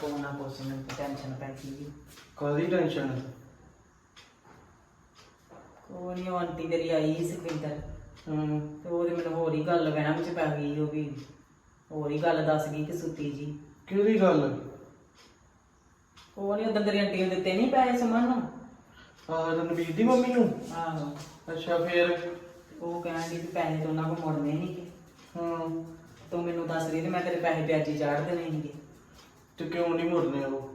Phone ਨਾ ਕੁਛ ਮੈਨੂੰ ਟੈਨਸ਼ਨ ਪੈ ਗਈ ਕਾਦੀ ਟੈਨਸ਼ਨ ਉਹ ਨਹੀਂ ਉਹ ਆਂਟੀ ਤੇਰੀ ਆਈ ਸੀ ਸੁਖਵਿੰਦਰ ਹੂੰ ਤੇ ਉਹਦੇ ਮੈਨੂੰ ਹੋਰ ਹੀ ਗੱਲ ਕਹਿਣਾ ਵਿੱਚ ਪੈ ਗਈ ਉਹ ਵੀ ਹੋਰ ਹੀ ਗੱਲ ਦੱਸ ਗਈ ਕਿ ਸੁੱਤੀ ਜੀ ਕਿਹਦੀ ਗੱਲ ਉਹ ਨਹੀਂ ਉਦੋਂ ਤੇਰੀ ਆਂਟੀ ਨੂੰ ਦਿੱਤੇ ਨਹੀਂ ਪੈਸੇ ਸਮਨ ਨੂੰ ਆਹ ਰਣਵੀਰ ਦੀ ਮੰਮੀ ਨੂੰ ਆਹੋ ਅੱਛਾ ਫੇਰ ਉਹ ਕਹਿਣ ਦੀ ਵੀ ਪੈਸੇ ਤਾਂ ਉਹਨਾਂ ਕੋਲ ਮੁੜਨੇ ਨਹੀਂਗੇ ਹੂੰ ਤੂੰ ਮੈਨੂੰ ਦੱਸ ਰਹੀ ਤੇ ਮੈਂ ਤੇਰੇ ਪੈਸੇ ਵਿਆਜੀ ਚਾੜ ਦੇਣੇ ਨਹੀਂਗੇ ਤੇ ਕਿਉਂ ਨਹੀਂ ਮੁੜਨੇ ਉਹ?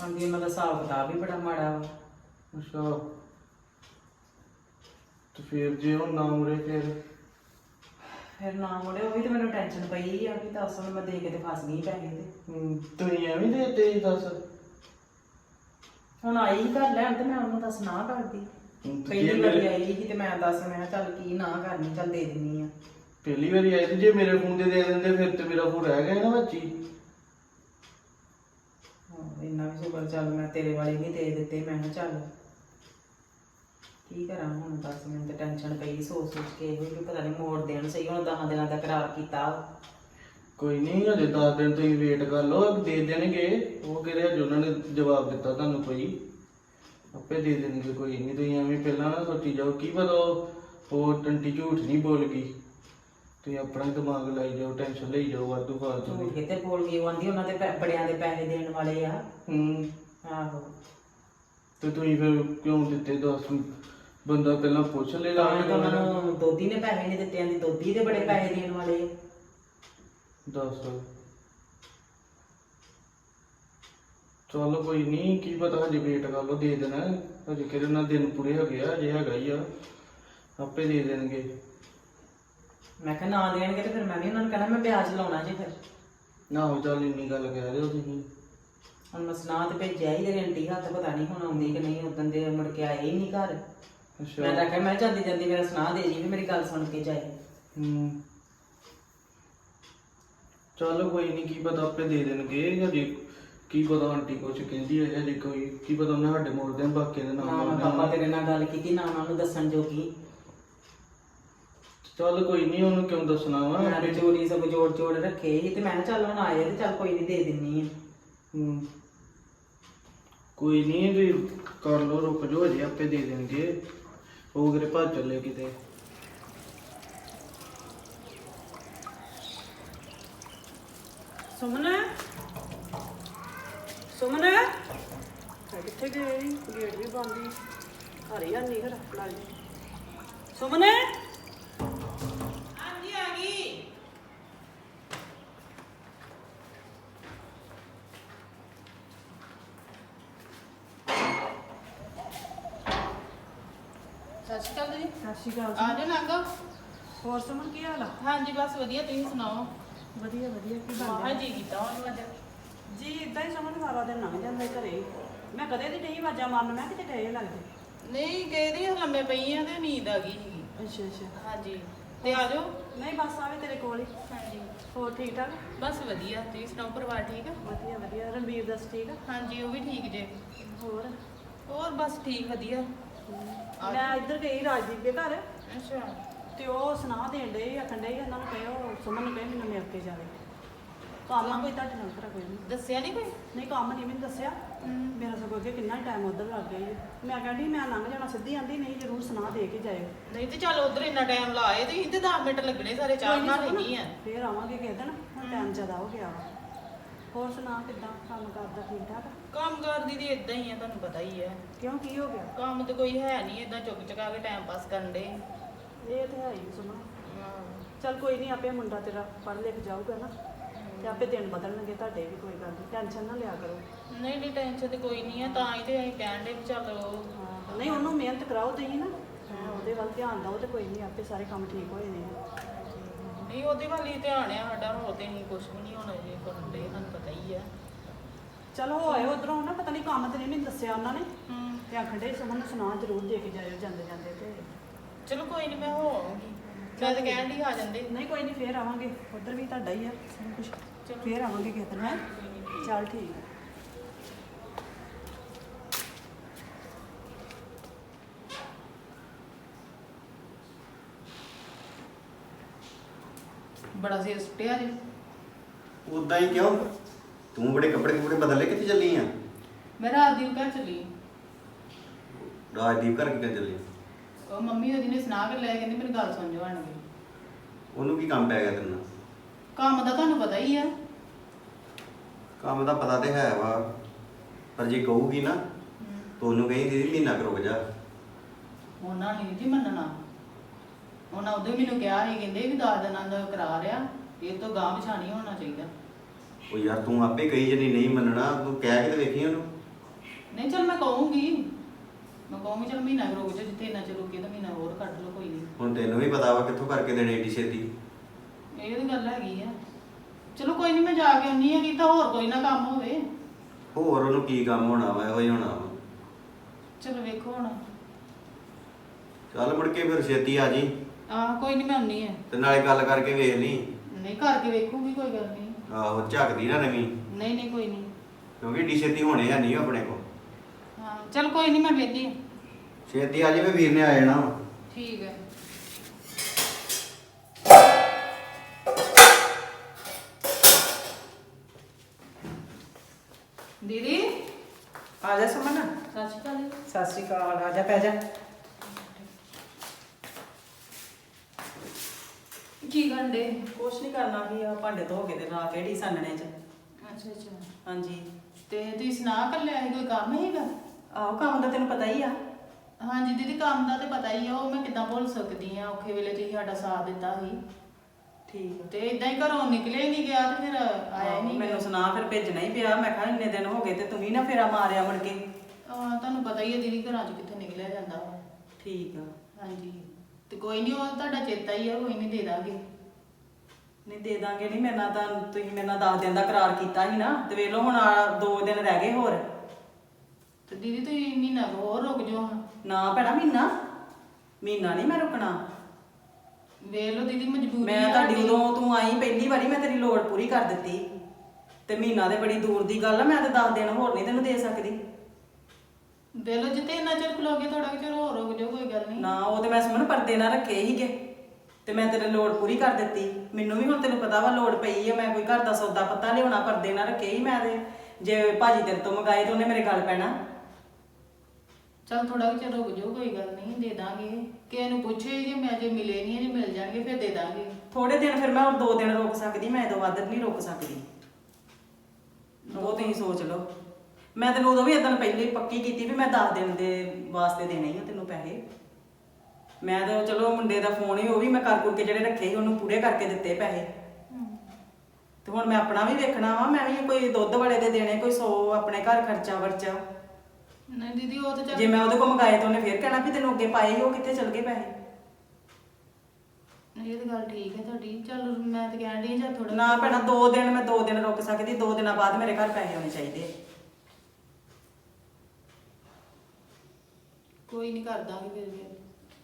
ਆਂਦੀ ਉਹਨਾਂ ਦਾ ਹਿਸਾਬ ਕਿਤਾਬ ਵੀ ਬੜਾ ਮਾੜਾ ਵਾ। ਅੱਛਾ। ਤੇ ਫੇਰ ਜੇ ਉਹ ਨਾ ਮੁੜੇ ਫੇਰ? ਫਿਰ ਨਾ ਮੁੜੇ ਉਹ ਵੀ ਤੇ ਮੈਨੂੰ ਟੈਨਸ਼ਨ ਪਈ ਆ ਕਿ ਦੱਸ ਹੁਣ ਮੈਂ ਦੇ ਕੇ ਤੇ ਫਸ ਗਈ ਪੈਸੇ ਤੇ। ਹੂੰ ਤੁਸੀਂ ਐਵੇਂ ਦੇ ਤੇ ਦੱਸ? ਹੁਣ ਆਈ ਘਰ ਲੈਣ ਤੇ ਮੈਂ ਉਹਨੂੰ ਦੱਸ ਨਾ ਕਰਦੀ। ਤੇ ਪਹਿਲੀ ਵਾਰੀ ਮੇਰੇ- ਆਈ ਸੀ ਤੇ ਮੈਂ ਦੱਸ ਮੈਂ ਕਿਹਾ ਚੱਲ ਕੀ ਨਾ ਕਰਨੀ ਚੱਲ ਦੇ ਦਿੰਨੀ ਆ। ਪਹਿਲੀ ਵਾਰੀ ਆਈ ਤੇ ਜੇ ਮੇਰੇ ਫੋਨ ਤੇ ਦੇ ਦਿੰਦੇ ਫਿਰ ਤੇ ਮੇਰਾ ਫੋਨ ਰਹਿ ਗਿਆ ਨਾ ਬੱਚੀ ਇੰਨਾ ਵੀ ਸ਼ੁਕਰ, ਚੱਲ ਮੈਂ ਤੇਰੇ ਵਾਲੇ ਨਹੀਂ ਦੇ ਦਿੱਤੇ, ਮੈਂ ਕਿਹਾ ਚੱਲ ਕੀ ਕਰਾਂ ਹੁਣ, ਦੱਸ ਮੈਨੂੰ ਤੇ ਟੈਨਸ਼ਨ ਪਈ ਸੋਚ ਸੋਚ ਕੇ ਇਹੋ ਕਿ ਪਤਾ ਨਹੀਂ ਮੋੜ ਦੇਣ ਸਹੀ, ਹੁਣ 10 ਦਿਨਾਂ ਦਾ ਕਰਾਰ ਕੀਤਾ ਕੋਈ ਨਹੀਂ ਹਜੇ 10 ਦਿਨ ਤੁਸੀਂ ਵੇਟ ਕਰ ਲਓ ਦੇ ਦੇਣਗੇ, ਉਹ ਕਿਹੜੇ ਹਜੇ ਉਹਨਾਂ ਨੇ ਜਵਾਬ ਦਿੱਤਾ ਤੁਹਾਨੂੰ ਕੋਈ। ਆਪੇ ਦੇ ਦੇਣਗੇ, ਕੋਈ ਨਹੀਂ ਤੁਸੀਂ ਐਵੇਂ ਪਹਿਲਾਂ ਨਾ ਸੋਚੀ ਜਾਓ, ਕੀ ਪਤਾ ਉਹ ਟੰਟੀ ਝੂਠ ਨਹੀਂ ਬੋਲ ਗਈ ਤੁਸੀਂ ਆਪਣਾ ਹੀ ਦਿਮਾਗ ਲਾਈ ਜਾਓ ਟੈਨਸ਼ਨ ਲਈ ਜਾਓ ਵਾਧੂ ਫਾਲਤੂ ਝੂਠ ਦੀ ਕਿਤੇ ਬੋਲ ਗਈ ਉਹ ਆਂਦੀ ਉਹਨਾਂ ਦੇ ਪੈ- ਬੜਿਆਂ ਦੇ ਪੈਸੇ ਦੇਣ ਵਾਲੇ ਆ। ਹੂੰ। ਆਹੋ। ਤੇ ਤੁਸੀਂ ਫਿਰ ਕਿਉਂ ਦਿੱਤੇ ਦੱਸ? ਬੰਦਾ ਪਹਿਲਾਂ ਪੁੱਛ ਲੈ ਲਾ ਤਾਂ ਕੇ ਤਾਂ ਉਹਨਾਂ ਨੂੰ ਦੋਦੀ ਨੇ ਪੈਸੇ ਨਹੀਂ ਦਿੱਤੇ ਆਂਦੀ ਦੋਦੀ ਦੇ ਬੜੇ ਪੈਸੇ ਦੇਣ ਵਾਲੇ। ਆ। ਦੱਸ। ਚਲੋ ਕੋਈ ਨਹੀਂ ਕੀ ਪਤਾ ਹਜੇ ਵੇਟ ਕਰ ਲਓ ਦੇ ਦੇਣਾ। ਹਜੇ ਕਿਹੜੇ ਨਾਲ ਦਿਨ ਪੂਰੇ ਹੋ ਗਏ ਆ ਜੇ ਹੈਗਾ ਹੀ ਆ। ਆਪੇ ਦੇ ਦੇਣਗੇ। ਮੈਂ ਕਿਹਾ ਨਾ ਦੇਣਗੇ ਤੇ ਫਿਰ ਮੈਂ ਵੀ ਉਹਨਾਂ ਨੂੰ ਕਹਿਣਾ ਮੈਂ ਵਿਆਜ ਲਾਉਣਾ ਜੀ ਫਿਰ। ਨਾ ਹੋ ਚੱਲ ਇੰਨੀ ਗੱਲ ਕਹਿ ਰਹੇ ਹੋ ਤੁਸੀਂ। ਹੁਣ ਮੈਂ ਸੁਣਾ ਤੇ ਭੇਜਿਆ ਹੀ ਤੇਰੀ ਆਂਟੀ ਹੱਥ ਪਤਾ ਨਹੀਂ ਹੁਣ ਆਉਂਦੀ ਕਿ ਨਹੀਂ ਉਦੋਂ ਦੇ ਮੁੜ ਕੇ ਆਏ ਹੀ ਨਹੀਂ ਘਰ। ਮੈਂ ਤਾਂ ਕਿਹਾ ਮੈਂ ਜਾਂਦੀ ਜਾਂਦੀ ਮੇਰਾ ਸੁਣਾ ਦੇ ਜੀ ਵੀ ਮੇਰੀ ਗੱਲ ਸੁਣ ਕੇ ਜਾਏ। ਹੂੰ। ਚਲੋ ਕੋਈ ਨਹੀਂ ਕੀ ਪਤਾ ਆਪੇ ਦੇ ਦੇਣਗੇ ਹਜੇ ਕੀ ਪਤਾ ਆਂਟੀ ਕੁਛ ਕਹਿੰਦੀ ਹੈ ਹਜੇ ਕੋਈ ਕੀ ਪਤਾ ਉਹਨੇ ਸਾਡੇ ਮੋੜ ਦੇਣ ਬਾਕੀ ਦੇ ਨਾ ਨਾਮ ਪਾਪਾ ਤੇਰੇ ਨਾਲ ਗੱਲ ਕੀਤੀ ਨਾ ਉਹਨਾਂ ਨੂੰ ਦੱਸਣ ਜੋਗੀ। ਚੱਲ ਕੋਈ ਨਹੀਂ ਉਹਨੂੰ ਕਿਉਂ ਦੱਸਣਾ ਵਾ? ਮੈਂ ਤੇ ਚੋਰੀ ਸਭ ਜੋੜ ਜੋੜ ਰੱਖੇ ਸੀ ਤੇ ਮੈਂ ਕਿਹਾ ਚੱਲ ਹੁਣ ਆਏ ਤੇ ਚੱਲ ਕੋਈ ਨਹੀਂ ਦੇ ਦਿੰਨੀ ਆ। ਹੂੰ। ਕੋਈ ਨਹੀਂ ਵੀ ਕਰ ਲੋ ਰੁਕ ਜਾਓ ਹਜੇ ਆਪੇ ਦੇ ਦੇਣਗੇ। ਉਹ ਕਿਤੇ ਭੱਜ ਚੱਲੇ ਕਿਤੇ। ਸੁਮਨ? ਸੁਮਨ? ਹੈ ਕਿੱਥੇ ਗਈ? ਗੇਟ ਵੀ ਬੰਦ ਹੀ ਘਰ ਨਹੀਂ ਘਰ ਲੱਗਦੀ ਸੁਮਨ ਹਾਂਜੀ ਆ ਗਈ ਸਤਿ ਸ਼੍ਰੀ ਅਕਾਲ ਜੀ। ਸਤਿ ਸ਼੍ਰੀ ਅਕਾਲ ਆ ਜਾਓ ਲੰਘੋ ਹੋਰ ਸੁਮਨ ਕੀ ਹਾਲ ਆ? ਹਾਂਜੀ ਬਸ ਵਧੀਆ ਤੁਸੀਂ ਸੁਣਾਓ? ਵਧੀਆ ਵਧੀਆ ਕੀ ਮਾਹਾ ਜੀ ਕੀਤਾ ਉਹਨੂੰ ਅੱਜ। ਜੀ ਇਦਾਂ ਹੀ ਸੁਮਨ ਸਾਰਾ ਦਿਨ ਲੰਘ ਜਾਂਦਾ ਈ ਘਰੇ। ਮੈਂ ਕਦੇ ਦੀ ਨਹੀਂ ਆਵਾਜ਼ਾਂ ਮਾਰਨ ਮੈਂ ਕਿਤੇ ਗਏ ਲੱਗਦੇ। ਨਹੀਂ ਗਏ ਦੀ ਲੰਮੇ ਪਈ ਆ ਤੇ ਨੀਂਦ ਆ ਗਈ ਸੀਗੀ। ਅੱਛਾ ਅੱਛਾ। ਹਾਂਜੀ ਤੇ ਆ ਜਾਓ। ਨਹੀਂ ਬਸ ਆਵੇ ਤੇਰੇ ਕੋਲ ਹੀ। ਹਾਂਜੀ। ਹੋਰ ਠੀਕ ਠਾਕ? ਬਸ ਵਧੀਆ ਤੁਸੀਂ ਸੁਣਾਓ ਪਰਿਵਾਰ ਠੀਕ ਆ? ਵਧੀਆ ਵਧੀਆ। ਰਣਵੀਰ ਦੱਸ ਠੀਕ ਆ? ਹਾਂਜੀ ਉਹ ਵੀ ਠੀਕ ਜੇ। ਹੋਰ? ਹੋਰ ਬਸ ਠੀਕ ਵਧੀਆ। ਮੈਂ ਇੱਧਰ ਗਈ ਰਾਜਦੀਪ ਦੇ ਘਰ। ਅੱਛਾ। ਤੇ ਉਹ ਸੁਣਾ ਦੇਣ ਦੇ ਆਖਣ ਦੇ ਇਹਨਾਂ ਨੂੰ ਕਹਿਓ ਸੁਮਨ ਨੂੰ ਕਹਿ ਮੈਨੂੰ ਮਿਲ ਕੇ ਜਾਵੇ। ਕੰਮ ਆ ਕੋਈ ਤੁਹਾਡੇ ਨਾਲ ਕਰਾ ਕੋਈ? ਨਹੀਂ ਦੱਸਿਆ ਨਹੀਂ ਕੋਈ? ਨਹੀਂ ਕੰਮ ਨਹੀਂ ਮੈਨੂੰ ਦੱਸਿਆ। ਮੇਰਾ ਸਗੋਂ ਅੱਗੇ ਕਿੰਨਾ ਟਾਈਮ ਉਧਰ ਲੱਗ ਗਿਆ ਜੀ ਮੈਂ ਕਹਿੰਦੀ ਮੈਂ ਲੰਘ ਜਾਣਾ ਸਿੱਧੀ ਆਂਦੀ ਨਹੀਂ ਜ਼ਰੂਰ ਸੁਣਾ ਦੇ ਕੇ ਜਾਇਓ। ਨਹੀਂ ਤੇ ਚੱਲ ਉਧਰ ਇੰਨਾ ਟਾਈਮ ਲਾਏ ਤੇ ਇੱਥੇ 10 ਮਿੰਟ ਲੱਗਣੇ ਸਾਰੇ ਚਾਹ ਬਣਾ ਲੈਣੀ ਆ। ਫੇਰ ਆਵਾਂਗੇ ਕਿਸੇ ਦਿਨ। ਹੁਣ ਟਾਈਮ ਜ਼ਿਆਦਾ ਹੋ ਗਿਆ ਵਾ। ਹੋਰ ਸੁਣਾ ਕਿੱਦਾਂ? ਕੰਮ ਕਰਦਾ ਠੀਕ ਠਾਕ ਕੰਮ ਕਰਦੀ ਦੀ ਇਦਾਂ ਹੀ ਆ ਤੁਹਾਨੂੰ ਪਤਾ ਹੀ ਆ। ਕਿਉਂ ਕੀ ਹੋ ਗਿਆ? ਕੰਮ ਤੇ ਕੋਈ ਹੈ ਨਹੀਂ ਇਦਾਂ ਚੁੱਕ ਚੁਕਾ ਕੇ ਟਾਈਮ ਪਾਸ ਕਰਨ ਦੇ ਇਹ ਤੇ ਹੈ ਹੀ ਸੁਣਾ। ਚੱਲ ਕੋਈ ਨਹੀਂ ਆਪੇ ਮੁੰਡਾ ਤੇਰਾ ਪੜ੍ਹ ਲਿਖ ਜਾਊਗਾ ਨਾ ਤੇ ਆਪੇ ਦਿਨ ਬਦਲਣਗੇ ਤੁਹਾਡੇ ਵੀ ਕੋਈ ਗੱਲ ਨਹੀਂ ਟੈਨਸ਼ਨ ਨਾ ਲਿਆ ਕਰੋ। ਨਹੀਂ ਨਹੀਂ ਟੈਨਸ਼ਨ ਤੇ ਕੋਈ ਨਹੀਂ ਆ ਤਾਂ ਹੀ ਤੇ ਅਸੀਂ ਕਹਿਣ ਦੇ ਵੀ ਚੱਲ ਹਾਂ, ਨਹੀਂ ਉਹਨੂੰ ਮਿਹਨਤ ਕਰਾਓ ਤੁਸੀਂ ਨਾ। ਹਾਂ, ਉਹਦੇ ਵੱਲ ਧਿਆਨ ਦਿਓ ਤੇ ਕੋਈ ਨਹੀਂ ਆਪੇ ਸਾਰੇ ਕੰਮ ਠੀਕ ਹੋ ਜਾਣੇ ਆ। ਉਹਦੇ ਵੱਲ ਹੀ ਧਿਆਨ ਆ ਸਾਡਾ ਹੋਰ ਤੇ ਨਹੀਂ ਕੁਝ ਵੀ ਨਹੀਂ ਹੋਣਾ ਜੇ ਕਰਨ ਦੇ ਤੁਹਾਨੂੰ ਪਤਾ ਹੀ ਆ। ਚਲੋ ਹੋਏ ਉਧਰੋਂ ਨਾ ਪਤਾ ਨਹੀਂ ਕੰਮ ਤੇ ਨਹੀਂ ਮੈਨੂੰ ਦੱਸਿਆ ਉਹਨਾਂ ਨੇ। ਹੂੰ। ਤੇ ਆਖਣ ਦੇ ਸੁਮਨ ਨੂੰ ਸੁਣਾ ਜ਼ਰੂਰ ਦੇ ਕੇ ਜਾਇਓ ਜਾਂਦੇ ਜਾਂਦੇ ਤੇ। ਚਲੋ ਕੋਈ ਨਹੀਂ ਮੈਂ ਹੋ ਆਉਂਗੀ ਮੈਂ ਤਾਂ ਕਹਿਣ ਦੀ ਆ ਜਾਂਦੇ। ਨਹੀਂ ਕੋਈ ਨਹੀਂ ਫੇਰ ਆਵਾਂਗੇ। ਉਧਰ ਵੀ ਤੁਹਾਡਾ ਹੀ ਆ ਸਭ ਕੁਝ ਚਲੋ। ਫੇਰ ਆਵਾਂਗੇ ਕਿਸੇ ਦਿਨ ਹੈ? ਚੱਲ ਠੀਕ ਆ। ਬੜਾ ਸਿਰ ਸੁੱਟਿਆ ਜੀ। ਉਦਾਂ ਹੀ ਕਿਉਂ? ਤੂੰ ਬੜੇ ਕੱਪੜੇ ਕੁਪੜੇ ਬਦਲੇ ਕਿੱਥੇ ਚੱਲੀ ਆ? ਮੈਂ ਰਾਜਦੀਪ ਘਰ ਚੱਲੀ ਰਾਜਦੀਪ ਘਰ ਕਿੱਥੇ ਚੱਲੀ? ਉਹ ਮੰਮੀ ਉਹਦੀ ਨੇ ਸੁਣਾ ਕੇ ਲੈ ਕਹਿੰਦੀ ਮੇਰੀ ਗੱਲ ਸੁਣ ਕੇ। ਉਹਨੂੰ ਕੀ ਕੰਮ ਪੈ ਗਿਆ ਤੈਨੂੰ? ਕੰਮ ਦਾ ਤੁਹਾਨੂੰ ਪਤਾ ਹੀ ਆ। ਕੰਮ ਦਾ ਪਤਾ ਤੇ ਹੈ ਵਾ ਪਰ ਜੇ ਕਹੂਗੀ ਨਾ ਤੂੰ ਉਹਨੂੰ ਕਹੀਂ ਦੀਦੀ ਮਹੀਨਾ ਕੁ ਰੁਕ ਜਾ। ਉਹਨਾਂ ਨੇ ਜੀ ਮੰਨਣਾ। ਉਹਨਾਂ ਉਦੋਂ ਮੈਨੂੰ ਕਿਹਾ ਸੀ ਕਹਿੰਦੇ ਵੀ ਦਸ ਦਿਨਾਂ ਦਾ ਕਰਾ ਰਿਆ ਇਹ ਤੋਂ ਗਾਂ ਪਛਾਣੀ ਹੋਣਾ ਚਾਹੀਦਾ। ਉਹ ਯਾਰ ਤੂੰ ਆਪੇ ਕਹੀ ਜਣੀ ਨਹੀਂ ਮੰਨਣਾ ਤੂੰ ਕਹਿ ਕੇ ਤੇ ਵੇਖੀ ਉਹਨੂੰ। ਨਹੀਂ ਚਲ ਮੈਂ ਕਹੂੰਗੀ। ਮੈਂ ਕਹੂੰਗੀ ਚਲ ਮਹੀਨਾ ਕੁ ਰੁਕ ਜਾ ਜਿੱਥੇ ਇੰਨਾ ਚ ਰੁਕੇ ਤਾਂ ਮਹੀਨਾ ਹੋਰ ਕੱਢ ਲਓ ਕੋਈ ਨਹੀਂ। ਹੁਣ ਤੈਨੂੰ ਵੀ ਪਤਾ ਵਾ ਕਿੱਥੋਂ ਕਰਕੇ ਦੇਣੇ ਏਡੀ ਛੇਤੀ। ਇਹ ਤਾਂ ਗੱਲ ਹੈਗੀ ਆ। ਚਲੋ ਕੋਈ ਨਹੀਂ ਮੈਂ ਜਾ ਕੇ ਆਉਣੀ ਆ ਕੀ ਤਾਂ ਹੋਰ ਕੋਈ ਨਾ ਕੰਮ ਹੋਵੇ। ਹੋਰ ਉਹਨੂੰ ਕੀ ਕੰਮ ਹੋਣਾ ਵਾ ਇਹੋ ਹੀ ਹੋਣਾ ਵਾ। ਚਲੋ ਵੇਖੋ ਹੁਣ। ਚੱਲ ਮੁੜ ਕੇ ਫਿਰ ਛੇਤੀ ਆ ਜੀ। ਆ ਕੋਈ ਨਹੀਂ ਮੈਂ ਆਉਣੀ ਆ। ਤੇ ਨਾਲੇ ਗੱਲ ਕਰਕੇ ਵੇਖ ਲਈ। ਨਹੀਂ ਕਰਕੇ ਵੇਖੂਗੀ ਕੋਈ ਗੱਲ ਨਹੀਂ ਆਹੋ ਝੱਕਦੀ ਨਾ ਨਵੀਂ। ਨਹੀਂ ਨਹੀਂ ਕੋਈ ਨਹੀਂ ਕਿਉਂਕਿ ਏਡੀ ਛੇਤੀ ਹੋਣੇ ਹੈ ਨਹੀਂ ਆਪਣੇ ਕੋਲ। ਹਾਂ ਚਲ ਕੋਈ ਨਹੀਂ ਮੈਂ ਵੇਖਦੀ ਹਾਂ। ਛੇਤੀ ਆ ਜਾਵੇ ਵੀਰ ਨੇ ਆ ਜਾਣਾ। ਵਾ। ਠੀਕ ਹੈ ਦੀਦੀ? ਆ ਜਾ ਸੁਮਨ। ਸਤਿ ਸ਼੍ਰੀ ਅਕਾਲ। ਜੀ। ਸਤਿ ਸ਼੍ਰੀ ਅਕਾਲ ਆ ਜਾ ਪੈ ਜਾ। ਕੀ ਗੰਡੇ ਕੁਛ ਨਹੀਂ ਕਰਨਾ ਕੀ ਆ ਭਾਂਡੇ ਧੋ ਕੇ ਤੇ ਰਾ ਕਿਹੜੀ ਸਾਨਣੇ ਚ। ਅੱਛਾ ਅੱਛਾ। ਹਾਂਜੀ। ਤੇ ਤੁਸੀਂ ਸੁਣਾ ਕਰ ਲਿਆ ਸੀ ਕੋਈ ਕੰਮ ਹੈਗਾ ਆਹੋ ਕੰਮ ਦਾ ਤੈਨੂੰ ਪਤਾ ਹੀ ਆ। ਹਾਂਜੀ ਦੀਦੀ ਕੰਮ ਦਾ ਤੇ ਪਤਾ ਹੀ ਆ ਉਹ ਮੈਂ ਕਿੱਦਾਂ ਭੁੱਲ ਸਕਦੀ ਆ ਔਖੇ ਵੇਲੇ ਤੁਸੀਂ ਸਾਡਾ ਸਾਥ ਦਿੱਤਾ ਸੀ। ਠੀਕ ਆ। ਤੇ ਇਦਾਂ ਹੀ ਘਰੋਂ ਨਿਕਲੇ ਨਹੀਂ ਗਿਆ ਤੇ ਫਿਰ ਆਇਆ ਨਹੀਂ ਮੈਨੂੰ ਸੁਣਾ ਫਿਰ ਭੇਜਣਾ ਹੀ ਪਿਆ ਮੈਂ ਕਿਹਾ ਇੰਨੇ ਦਿਨ ਹੋ ਗਏ ਤੇ ਤੂੰ ਵੀ ਨਾ ਫੇਰਾ ਮਾਰਿਆ ਮੁੜ ਕੇ। ਹਾਂ ਤੁਹਾਨੂੰ ਪਤਾ ਹੀ ਹੈ ਦੀਦੀ ਘਰਾਂ 'ਚ ਕਿੱਥੇ ਨਿਕਲਿਆ ਜਾਂਦਾ ਵਾ। ਠੀਕ ਆ। ਹਾਂਜੀ। ਤੇ ਕੋਈ ਨਹੀਂ ਉਹ ਤੁਹਾਡਾ ਚੇਤਾ ਹੀ ਆ ਕੋਈ ਨਹੀਂ ਦੇ ਦਾਂਗੇ। ਨਹੀਂ ਦੇ ਦਾਂਗੇ ਨਹੀਂ ਮੇਰੇ ਨਾਲ ਤਾਂ ਤੁਸੀਂ ਮੇਰੇ ਨਾਲ 10 ਦਿਨ ਦਾ ਕਰਾਰ ਕੀਤਾ ਸੀ ਨਾ ਤੇ ਵੇਖ ਲਓ ਹੁਣ ਆ ਦੋ ਦਿਨ ਰਹਿ ਗਏ ਹੋਰ। ਤੇ ਦੀਦੀ ਤੁਸੀਂ ਮਹੀਨਾ ਕੁ ਹੋਰ ਰੁਕ ਜਾਓ ਨਾ ਭੈਣਾ ਮਹੀਨਾ ਮਹੀਨਾ ਨਹੀਂ ਮੈਂ ਰੁਕਣਾ। ਵੇਖ ਲਓ ਦੀਦੀ ਮਜਬੂਰੀ ਮੈਂ ਤੁਹਾਡੀ। ਉਦੋਂ ਤੂੰ ਆਈ ਪਹਿਲੀ ਵਾਰੀ ਮੈਂ ਤੇਰੀ ਲੋੜ ਪੂਰੀ ਕਰ ਦਿੱਤੀ। ਤੇ ਮਹੀਨਾ ਤੇ ਬੜੀ ਦੂਰ ਦੀ ਗੱਲ ਆ ਮੈਂ ਤੇ 10 ਦਿਨ ਹੋਰ ਨਹੀਂ ਤੈਨੂੰ ਦੇ ਸਕਦੀ। ਵੇਖ ਲਓ ਜਿੱਤੇ ਇੰਨਾ ਚਿਰ ਖਲੋਗੇ ਥੋੜਾ ਚਿਰ ਹੋਰ ਰੁਕ ਜਾਓ ਕੋਈ ਗੱਲ ਨਹੀਂ ਨਾ ਉਹ ਤੇ ਮੈਂ ਸਮਝ ਪਰਦੇ ਨਾ ਰੱਖੇ ਹੀਗੇ ਤੇ ਮੈਂ ਤੇਰੇ ਲੋੜ ਪੂਰੀ ਕਰ ਦਿੱਤੀ। ਮੈਨੂੰ ਵੀ ਹੁਣ ਤੈਨੂੰ ਪਤਾ ਵਾ ਲੋੜ ਪਈ ਆ ਮੈਂ ਕੋਈ ਘਰ ਦਾ ਸੌਦਾ ਪੱਤਾ ਲਿਆਉਣਾ ਪਰਦੇ ਨਾ ਰੱਖੇ ਹੀ ਮੈਂ ਤੇ। ਜੇ ਭਾਜੀ ਤੇਰੇ ਤੋਂ ਮੰਗਾਏ ਤੇ ਉਹਨੇ ਮੇਰੇ ਗੱਲ ਪੈਣਾ। ਚਲ ਥੋੜਾ ਚਿਰ ਰੁਕ ਜਾਓ ਕੋਈ ਗੱਲ ਨਹੀਂ ਦੇ ਦਾਂਗੇ। ਕਿਸੇ ਨੂੰ ਪੁੱਛੇ ਜੇ ਮੈਂ ਜੇ ਮਿਲੇ ਨਹੀਂ ਜੇ ਮਿਲ ਜਾਣਗੇ ਫਿਰ ਦੇ ਦਾਂਗੇ। ਥੋੜੇ ਦਿਨ ਫਿਰ ਮੈਂ ਹੋਰ ਦੋ ਦਿਨ ਰੁਕ ਸਕਦੀ ਮੈਂ ਇਹ ਤੋਂ ਵੱਧ ਨਹੀਂ ਰੁਕ ਸਕਦੀ। ਉਹ ਤੁਸੀਂ ਸੋਚ ਲਓ। ਮੈਂ ਤੈਨੂੰ ਉਦੋਂ ਵੀ ਇਦਾਂ ਪਹਿਲੇ ਹੀ ਪੱਕੀ ਕੀਤੀ ਵੀ ਮੈਂ 10 ਦਿਨ ਦੇ ਵਾਸਤੇ ਦੇਣੇ ਹੀ ਆ ਤੈਨੂੰ ਪੈਸੇ। ਮੈਂ ਤਾਂ ਚਲੋ ਮੁੰਡੇ ਦਾ ਫੋਨ ਹੀ ਉਹ ਵੀ ਮੈਂ ਕਰ ਕੁਰ ਕੇ ਜਿਹੜੇ ਰੱਖੇ ਸੀ ਉਹਨੂੰ ਪੂਰੇ ਕਰਕੇ ਦਿੱਤੇ ਪੈਸੇ। ਤੇ ਹੁਣ ਮੈਂ ਆਪਣਾ ਵੀ ਵੇਖਣਾ ਵਾ ਮੈਂ ਵੀ ਕੋਈ ਦੁੱਧ ਵਾਲੇ ਦੇ ਦੇਣੇ ਕੋਈ 100 ਆਪਣੇ ਘਰ ਖਰਚਾ ਵਰਚਾ। ਨਹੀਂ ਦੀਦੀ ਉਹ ਤਾਂ ਜੇ ਚੱਲ ਮੈਂ ਉਹਦੇ ਕੋਲ ਮੰਗਾਏ ਤਾਂ ਉਹਨੇ ਫੇਰ ਕਹਿਣਾ ਵੀ ਤੈਨੂੰ ਅੱਗੇ ਪਾਏ ਸੀ ਉਹ ਕਿੱਥੇ ਚਲ ਗਏ ਪੈਸੇ? ਇਹ ਤਾਂ ਗੱਲ ਠੀਕ ਹੈ ਤੁਹਾਡੀ। ਚਲ ਮੈਂ ਤਾਂ ਕਹਿਣ ਡਈ ਜਾਂ ਥੋੜਾ ਨਾ ਭੈਣਾ ਦੋ ਦਿਨ ਮੈਂ ਦੋ ਦਿਨ ਰੁਕ ਸਕਦੀ ਦੋ ਦਿਨਾਂ ਬਾਅਦ ਮੇਰੇ ਘਰ ਪੈਸੇ ਆਉਣੇ ਚਾਹੀਦੇ। ਕੋਈ ਨਹੀਂ ਕਰ ਦਾਂਗੇ ਫਿਰ। ਵੀ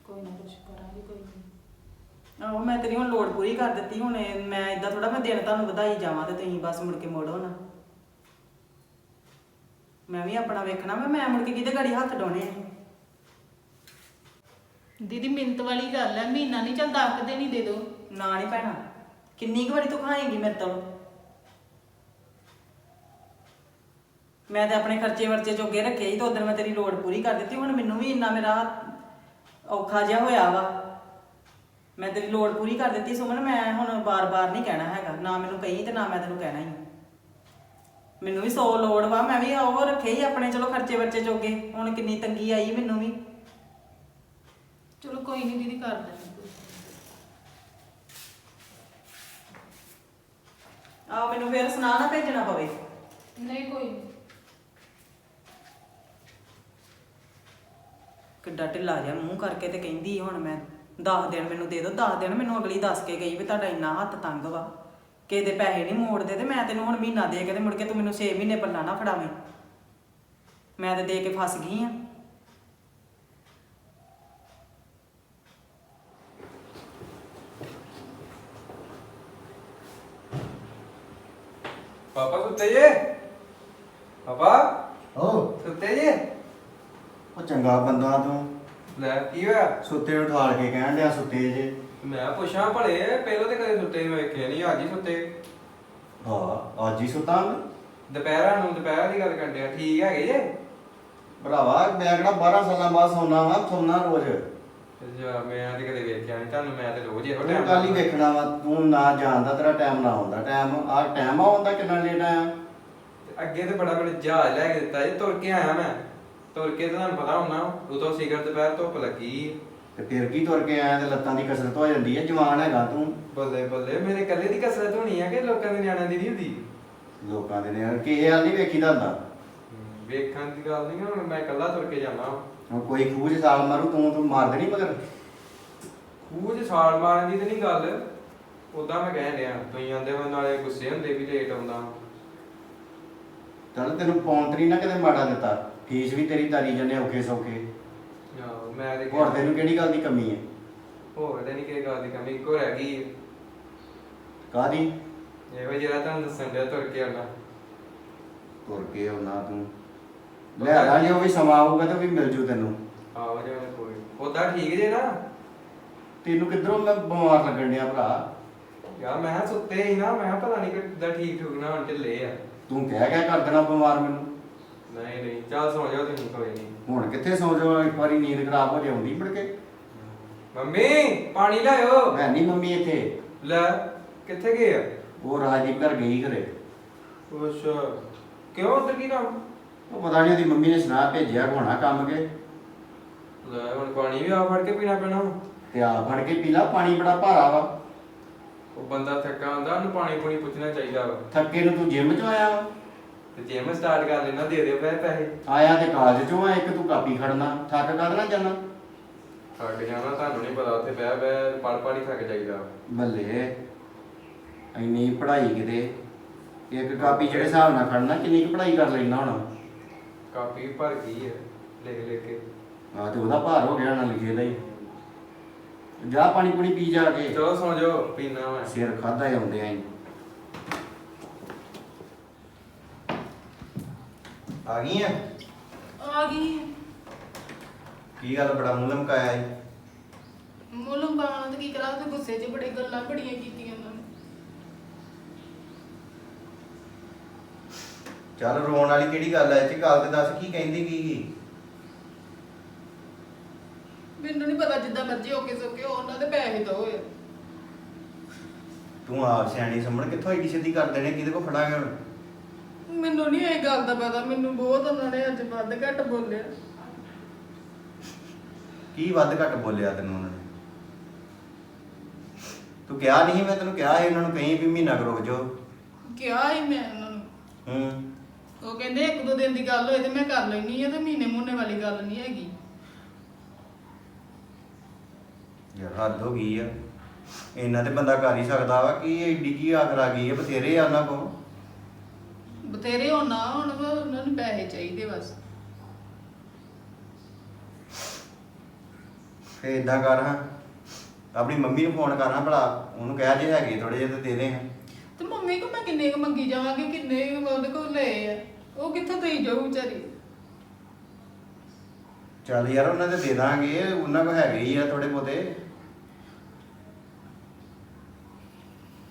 ਕੋਈ ਨਾ ਕੁਛ ਕਰਾਂਗੇ ਕੋਈ ਨਹੀਂ ਆਹੋ ਮੈਂ ਤੇਰੀ ਹੁਣ ਲੋੜ ਪੂਰੀ ਕਰ ਦਿੱਤੀ ਹੁਣ ਇਹ ਮੈਂ ਇਦਾਂ ਥੋੜਾ ਮੈਂ ਦਿਨ ਤੁਹਾਨੂੰ ਵਧਾਈ ਜਾਵਾਂ ਤੇ ਤੁਸੀਂ ਬਸ ਮੁੜ ਕੇ ਮੋੜੋ ਨਾ। ਮੈਂ ਵੀ ਆਪਣਾ ਵੇਖਣਾ ਮੈਂ ਮੈਂ ਮੁੜ ਕੇ ਕਿਤੇ ਗਾੜੀ ਹੱਥ ਡਾਉਣੇ ਆ। ਦੀਦੀ ਮਿੰਤ ਵਾਲੀ ਗੱਲ ਹੈ ਮਹੀਨਾ ਨਹੀਂ ਚੱਲ ਦਸ ਕੁ ਦਿਨ ਹੀ ਦੇ ਦਿਓ। ਨਾ ਨਹੀਂ ਭੈਣਾ ਕਿੰਨੀ ਕੁ ਵਾਰੀ ਤੂੰ ਖਾਏਂਗੀ ਮੇਰੇ ਤੋਂ? ਮੈਂ ਤੇ ਆਪਣੇ ਖਰਚੇ ਵਰਚੇ ਜੋਗੇ ਰੱਖੇ ਸੀ ਤੇ ਉਦੋਂ ਮੈਂ ਤੇਰੀ ਲੋੜ ਪੂਰੀ ਕਰ ਦਿੱਤੀ ਹੁਣ ਮੈਨੂੰ ਵੀ ਇੰਨਾ ਮੇਰਾ ਔਖਾ ਜਿਹਾ ਹੋਇਆ ਵਾ। ਮੈਂ ਤੇਰੀ ਲੋੜ ਪੂਰੀ ਕਰ ਦਿੱਤੀ ਸੁਮਨ ਮੈਂ ਹੁਣ ਬਾਰ-ਬਾਰ ਨਹੀਂ ਕਹਿਣਾ ਹੈਗਾ। ਨਾ ਮੈਨੂੰ ਕਹੀ ਤੇ ਨਾ ਮੈਂ ਤੈਨੂੰ ਕਹਿਣਾ ਹੀ। ਮੈਨੂੰ ਵੀ 100 ਲੋੜ ਵਾ ਮੈਂ ਵੀ ਉਹ ਰੱਖੇ ਹੀ ਆਪਣੇ ਚਲੋ ਖਰਚੇ ਵਰਚੇ ਜੋਗੇ। ਹੁਣ ਕਿੰਨੀ ਤੰਗੀ ਆਈ ਮੈਨੂੰ ਵੀ। ਚਲੋ ਕੋਈ ਨਹੀਂ ਦੀਦੀ ਕਰ ਦਾਂਗੇ ਆ ਮੈਨੂੰ ਫੇਰ ਸੁਣਾ ਨਾ ਭੇਜਣਾ ਪਵੇ। ਨਹੀਂ ਕੋਈ ਕਿੱਡਾ ਢਿੱਲਾ ਜਿਹਾ ਮੂੰਹ ਕਰਕੇ ਤੇ ਕਹਿੰਦੀ ਹੁਣ ਮੈਂ 10 ਦਿਨ ਮੈਨੂੰ ਦੇ ਦਿਓ 10 ਦਿਨ ਮੈਨੂੰ ਅਗਲੀ ਦੱਸ ਕੇ ਗਈ ਵੀ ਤੁਹਾਡਾ ਇੰਨਾ ਹੱਥ ਤੰਗ ਵਾ। ਕਿ ਦੇ ਪੈਸੇ ਨਹੀਂ ਮੋੜਦੇ ਤੇ ਮੈਂ ਤੈਨੂੰ ਹੁਣ ਮਹੀਨਾ ਦੇ ਕੇ ਤੇ ਮੁੜ ਕੇ ਤੂੰ ਮੈਨੂੰ 6 ਮਹੀਨੇ ਪੱਲਾ ਨਾ ਫੜਾਵੇਂ। ਮੈਂ ਤੇ ਦੇ ਕੇ ਫਸ ਗਈ ਆ। ਪਾਪਾ ਸੁੱਤੇ ਜੇ? ਪਾਪਾ? ਓ ਸੁੱਤੇ ਜੇ? ਉਹ ਚੰਗਾ ਬੰਦਾ ਤੂੰ। ਲੈ ਕੀ ਹੋਇਆ? ਸੁੱਤੇ ਨੂੰ ਠਾਲ ਕੇ ਕਹਿਣ ਡਿਆ ਸੁੱਤੇ ਜੇ। ਮੈਂ ਪੁੱਛਾਂ ਭਲੇ ਪਹਿਲਾਂ ਤੇ ਕਦੇ ਸੁੱਤੇ ਮੈਂ ਵੇਖਿਆ ਨਹੀਂ ਅੱਜ ਹੀ ਸੁੱਤੇ। ਹਾਂ ਅੱਜ ਹੀ ਸੁੱਤਾ ਮੈਂ। ਦੁਪਹਿਰਾਂ ਨੂੰ ਦੁਪਹਿਰ ਦੀ ਗੱਲ ਕਰਦੇ ਆ ਠੀਕ ਹੈਗੇ ਜੇ? ਭਰਾਵਾ ਮੈਂ ਕਿਹੜਾ 12 ਸਾਲਾਂ ਬਾਅਦ ਸੌਣਾ ਵਾ ਸੌਣਾ ਰੋਜ਼। ਅੱਛਾ ਮੈਂ ਤੇ ਕਦੇ ਵੇਖਿਆ ਨਹੀਂ ਤੁਹਾਨੂੰ ਮੈਂ ਤੇ ਰੋਜ਼ ਇਹੋ ਤੂੰ ਟਾਈਮ ਕੱਲ ਹੀ ਵੇਖਣਾ ਵਾ ਤੂੰ ਨਾ ਜਾਣਦਾ ਤੇਰਾ ਟਾਈਮ ਨਾ ਆਉਂਦਾ। ਟਾਈਮ ਆ ਟਾਈਮ ਆਉਂਦਾ ਕਿੰਨਾ ਲੇਟ ਆਇਆ? ਅੱਗੇ ਤੇ ਬੜਾ ਬੜਾ ਜਹਾਜ਼ ਲੈ ਕੇ ਦਿੱਤਾ ਜੀ ਤੁਰ ਕੇ ਆਇਆ ਮੈਂ। ਤੁਰ ਕੇ ਤਾਂ ਤੁਹਾਨੂੰ ਪਤਾ ਹੋਣਾ ਉਦੋਂ ਸਿਗਰ ਦੁਪਹਿਰ ਧੁੱਪ ਲੱਗੀ। ਤੇ ਫਿਰ ਕੀ ਤੁਰ ਕੇ ਆਇਆ ਤੇ ਲੱਤਾਂ ਦੀ ਕਸਰਤ ਹੋ ਜਾਂਦੀ ਹੈ ਜਵਾਨ ਹੈਗਾ ਤੂੰ। ਬੱਲੇ ਬੱਲੇ ਮੇਰੇ ਇਕੱਲੇ ਦੀ ਕਸਰਤ ਹੋਣੀ ਆ ਕਿ ਲੋਕਾਂ ਦੇ ਨਿਆਣਿਆਂ ਦੀ ਨਹੀਂ ਹੁੰਦੀ? ਲੋਕਾਂ ਦੇ ਨੇ ਕਿਸੇ ਹਾਲ ਨਹੀਂ ਵੇਖੀਦਾ ਹੁੰਦਾ। ਹਮ, ਵੇਖਣ ਦੀ ਗੱਲ ਨਹੀਂ ਹੁਣ ਮੈਂ ਇਕੱਲਾ ਤੁਰ ਕੇ ਜਾਣਾ ਹੁਣ ਕੋਈ ਖੂਹ 'ਚ ਛਾਲ ਮਾਰੂ ਤੂੰ ਤੂੰ ਮਾਰ ਦੇਣੀ ਮਗਰ? ਖੂਹ 'ਚ ਛਾਲ ਮਾਰਨ ਦੀ ਤੇ ਨਹੀਂ ਗੱਲ। ਉਦਾਂ ਮੈਂ ਕਹਿਣ ਡਿਆ ਤੁਸੀਂ ਆਂਦੇ ਹੋ ਨਾਲੇ ਗੁੱਸੇ ਹੁੰਦੇ ਵੀ ਲੇਟ ਆਉਂਦਾ। ਚੱਲ ਤੈਨੂੰ ਪੌਂਟਰੀ ਨਾ ਕਿਤੇ ਮਾੜਾ ਦਿੱਤਾ। ਫੀਸ ਵੀ ਤੇਰੀ ਤਾਰੀ ਜੰਨੇ ਔਖੇ ਸੌਖੇ। ਆਹੋ, ਮੈਂ ਤੇ ਹੋਰ ਤੈਨੂੰ ਕਿਹੜੀ ਗੱਲ ਦੀ ਕਮੀ ਹੈ? ਹੋਰ ਤੇ ਨਹੀਂ ਕਿ ਗੱਲ ਦੀ ਕਮੀ ਇੱਕੋ ਰਹਿ ਗਈ ਕਾਦੀ ਇਹੋ ਜਿਹੜਾ ਤੁਹਾਨੂੰ ਦੱਸਣ ਡਿਆ ਤੁਰ ਕੇ ਆਉਣਾ। ਤੁਰ ਕੇ ਆਉਣਾ ਤੂੰ। ਲੈ ਲਾਂਗੇ ਉਹ ਵੀ ਸਮਾਂ ਆਊਗਾ ਤੇ ਵੀ ਮਿਲ ਜੂ ਤੈਨੂੰ। ਆਹੋ ਜਿਵੇਂ ਕੋਈ ਉਦਾਂ ਠੀਕ ਜੇ ਨਾ। ਤੈਨੂੰ ਕਿੱਧਰੋਂ ਮੈਂ ਬਿਮਾਰ ਲੱਗਣ ਡਿਆ ਭਰਾ? ਯਾਰ ਮੈਂ ਕਿਹਾ ਸੁੱਤੇ ਹੀ ਨਾ ਮੈਂ ਕਿਹਾ ਪਤਾ ਨਹੀਂ ਕਿੱਦਾਂ ਠੀਕ ਠੂਕ ਨਾ ਹੁਣ ਢਿੱਲੇ ਆ। ਤੂੰ ਕਹਿ ਕਹਿ ਕਰ ਦੇਣਾ ਬਿਮਾਰ ਮੈਨੂੰ। ਨਹੀਂ ਨਹੀਂ ਚੱਲ ਸੌ ਜਾਓ ਤੁਸੀਂ ਕੋਈ ਨਹੀਂ। ਹੁਣ ਕਿੱਥੇ ਸੌ ਜਾਵਾਂ ਇੱਕ ਵਾਰੀ ਨੀਂਦ ਖਰਾਬ ਹੋ ਜਾਉਂਦੀ ਮੁੜ ਕੇ। ਮੰਮੀ ਪਾਣੀ ਲਿਆਓ ਹੈ ਨਹੀਂ ਮੰਮੀ ਇੱਥੇ। ਲੈ ਕਿੱਥੇ ਗਏ ਆ? ਉਹ ਰਾਜਦੀਪ ਘਰ ਗਈ ਘਰੇ। ਅੱਛਾ ਕਿਉਂ ਉਧਰ ਕੀ ਕੰਮ? ਉਹ ਪਤਾ ਨਹੀਂ ਉਹਦੀ ਮੰਮੀ ਨੇ ਸੁਣਾ ਭੇਜਿਆ ਹੋਣਾ ਕੰਮ ਕੇ। ਲੈ ਹੁਣ ਪਾਣੀ ਵੀ ਆ ਫੜ ਕੇ ਪੀਣਾ ਪੈਣਾ। ਵਾ। ਤੇ ਆ ਫੜ ਕੇ ਪੀ ਲਾ ਪਾਣੀ ਬੜਾ ਭਾਰਾ ਵਾ। ਉਹ ਬੰਦਾ ਥੱਕਾ ਹੁੰਦਾ ਉਹਨੂੰ ਪਾਣੀ ਪੂਣੀ ਪੁੱਛਣਾ ਚਾਹੀਦਾ ਵਾ। ਥੱਕੇ ਨੂੰ ਤੂੰ ਜਿਮ 'ਚ ਆਇਆ ਵਾ। ਤੇ ਜਿਮ ਸਟਾਰਟ ਕਰ ਲੈਣਾ ਦੇ ਦਿਓ ਪੈ ਪੈਸੇ। ਆਇਆ ਤੇ ਕਾਲਜ 'ਚੋਂ ਆ ਇੱਕ ਤੂੰ ਕਾਪੀ ਖੜਨਾ ਥੱਕ ਨਾਲ ਜਾਣਾ? ਥੱਕ ਜਾਣਾ ਤੁਹਾਨੂੰ ਨਹੀਂ ਪਤਾ ਉੱਥੇ ਬਹਿ ਬਹਿ ਪੜ ਪੜ ਹੀ ਥੱਕ ਜਾਈਦਾ। ਬੱਲੇ ਇੰਨੀ ਪੜ੍ਹਾਈ ਕਿਤੇ? ਇੱਕ ਕਾਪੀ ਜਿਹੜੇ ਹਿਸਾਬ ਨਾਲ ਖੜਨਾ ਕਿੰਨੀ ਕੁ ਪੜ੍ਹਾਈ ਕਰ ਲੈਣਾ ਹੁਣ? ਕਾਪੀ ਭਰ ਗਈ ਹੈ ਲਿਖ ਲਿਖ ਕੇ। ਆ ਤੇ ਉਹਦਾ ਭਾਰ ਹੋ ਗਿਆ ਨਾ ਲਿਖੇ ਦਾ ਹੀ। ਜਾ ਪਾਣੀ ਪੂਣੀ ਪੀ ਜਾ ਕੇ। ਚਲੋ ਸੌ ਜਾਓ ਪੀਣਾ ਮੈਂ। ਸਿਰ ਖਾਦਾ ਆਉਂਦੇ ਆਂ ਆ ਗਈ ਆ ਆ ਗਈ ਕੀ ਗੱਲ ਬੜਾ ਮੂੰਹ ਲਮਕਾਇਆ ਈ? ਮੁੱਲਮ ਬਾਣ ਤੇ ਕੀ ਕਰਾਂ ਤੇ ਗੁੱਸੇ 'ਚ ਬੜੇ ਗੱਲਾਂ ਬੜੀਆਂ ਕੀਤੀਆਂ ਉਹਨਾਂ ਨੇ। ਚੱਲ ਰੋਣ ਵਾਲੀ ਕਿਹੜੀ ਗੱਲ ਐ ਇਹ 'ਚ ਗੱਲ ਤੇ ਦੱਸ ਕੀ ਕਹਿੰਦੀ ਕੀ ਕੀ ਮੈਨੂੰ ਨਹੀਂ ਪਤਾ ਜਿੱਦਾਂ ਮਰਜ਼ੀ ਹੋ ਕੇ ਸੋਕੇ ਉਹਨਾਂ ਦੇ ਪੈਸੇ ਦੋ ਤੂੰ ਆਪ ਸਿਆਣੀ ਸਮਣ ਕਿੱਥੋਂ ਏਡੀ ਸਿੱਧੀ ਕਰ ਦੇਣੇ ਕਿਹਦੇ ਕੋ ਫੜਾਂਗੇ ਹੁਣ? ਮੈਨੂੰ ਨਹੀਂ ਇਹ ਗੱਲ ਦਾ ਪਤਾ ਮੈਨੂੰ ਬਹੁਤ ਉਹਨਾਂ ਨੇ ਅੱਜ ਵੱਧ ਘੱਟ ਬੋਲਿਆ। ਕੀ ਵੱਧ ਘੱਟ ਬੋਲਿਆ ਤੈਨੂੰ ਉਹਨਾਂ ਨੇ? ਤੂੰ ਕਿਹਾ ਨਹੀਂ ਮੈਂ ਤੈਨੂੰ ਕਿਹਾ ਸੀ ਉਹਨਾਂ ਨੂੰ ਕਹੀਂ ਵੀ ਮਹੀਨਾ ਕੁ ਰੁਕ ਜਾਓ। ਕਿਹਾ ਹੀ ਮੈਂ ਉਹਨਾਂ ਨੂੰ। ਹੂੰ। ਉਹ ਕਹਿੰਦੇ ਇੱਕ ਦੋ ਦਿਨ ਦੀ ਗੱਲ ਹੋਏ ਤੇ ਮੈਂ ਕਰ ਲੈਣੀ ਆ ਤੇ ਮਹੀਨੇ ਮੂਨੇ ਵਾਲੀ ਗੱਲ ਨਹੀਂ ਹੈਗੀ। ਯਾਰ ਹੱਦ ਹੋ ਗਈ ਆ। ਇਹਨਾਂ ਤੇ ਬੰਦਾ ਕਰ ਹੀ ਸਕਦਾ ਵਾ ਕਿ ਏਡੀ ਕੀ ਆਖਰ ਆ ਗਈ ਹੈ ਬਥੇਰੇ ਆ ਉਹਨਾਂ ਕੋ ਬਥੇਰੇ ਹੋਣਾ ਹੁਣ ਵਾ, ਉਹਨਾਂ ਨੂੰ ਪੈਸੇ ਚਾਹੀਦੇ ਬਸ। ਫੇ ਇਦਾਂ ਕਰ ਹਾਂ ਆਪਣੀ ਮੰਮੀ ਨੂੰ ਫੋਨ ਕਰ ਹਾਂ ਭਲਾ ਉਹਨੂੰ ਕਹਿ ਜੇ ਹੈਗੇ ਥੋੜੇ ਜਿਹੇ ਤੇ ਦੇ ਦੇ ਤੇ ਮੰਮੀ ਕੋ ਮੈਂ ਕਿੰਨੇ ਕੁ ਮੰਗੀ ਜਾਵਾਂਗੀ ਕਿੰਨੇ ਕੁ ਉਹਦੇ ਕੋਲ ਲਏ ਆ ਉਹ ਕਿੱਥੋਂ ਦੇਈ ਜਾਊ ਵਿਚਾਰੀ? ਚੱਲ ਯਾਰ ਉਹਨਾਂ ਦੇ ਦੇ ਦਾਂਗੇ ਉਹਨਾਂ ਕੋ ਹੈਗੇ ਹੀ ਆ ਥੋੜੇ ਬੋਤੇ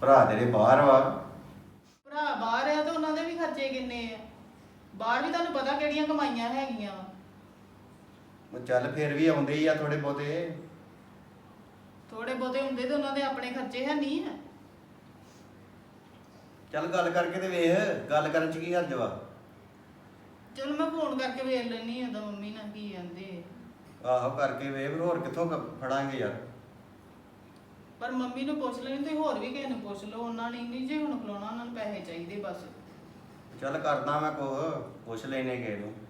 ਭਰਾ ਤੇਰੇ ਬਾਹਰ ਵਾ ਭਰਾ ਬਾਹਰ ਆ ਤੇ ਉਹਨਾਂ ਦੇ ਵੀ ਖਰਚੇ ਕਿੰਨੇ ਆ? ਬਾਹਰ ਵੀ ਤੁਹਾਨੂੰ ਪਤਾ ਕਿਹੜੀਆਂ ਕਮਾਈਆਂ ਹੈਗੀਆਂ ਵਾ। ਉਹ ਚੱਲ ਫੇਰ ਵੀ ਆਉਂਦੇ ਹੀ ਆ ਥੋੜੇ ਬੋਤੇ ਥੋੜੇ ਬਹੁਤੇ ਹੁੰਦੇ ਤੇ ਉਹਨਾਂ ਦੇ ਆਪਣੇ ਖਰਚੇ ਹੈ ਨਹੀਂ ਆ। ਚੱਲ ਗੱਲ ਕਰਕੇ ਤੇ ਵੇਖ ਗੱਲ ਕਰਨ ਚ ਕੀ ਹਰਜ ਵਾ? ਚਲੋ ਮੈਂ ਫੋਨ ਕਰਕੇ ਵੇਖ ਲੈਣੀ ਆ ਤਾਂ ਮੰਮੀ ਨਾਲ ਕੀ ਕਹਿੰਦੇ। ਆਹੋ ਕਰਕੇ ਵੇਖ ਫਿਰ ਹੋਰ ਕਿੱਥੋਂ ਕ- ਫੜਾਂਗੇ ਯਾਰ। ਪਰ ਮੰਮੀ ਨੂੰ ਪੁੱਛ ਲੈਣੀ ਤੇ ਹੋਰ ਵੀ ਕਿਸੇ ਨੂੰ ਪੁੱਛ ਲਓ ਉਹਨਾਂ ਨੇ ਨਹੀਂ ਜੇ ਹੁਣ ਖਲੋਣਾ ਉਹਨਾਂ ਨੂੰ ਪੈਸੇ ਚਾਹੀਦੇ ਬਸ। ਚੱਲ ਕਰਦਾ ਮੈਂ ਕੁਛ ਪੁੱਛ ਲੈਨੇ ਕਿਸੇ ਨੂੰ।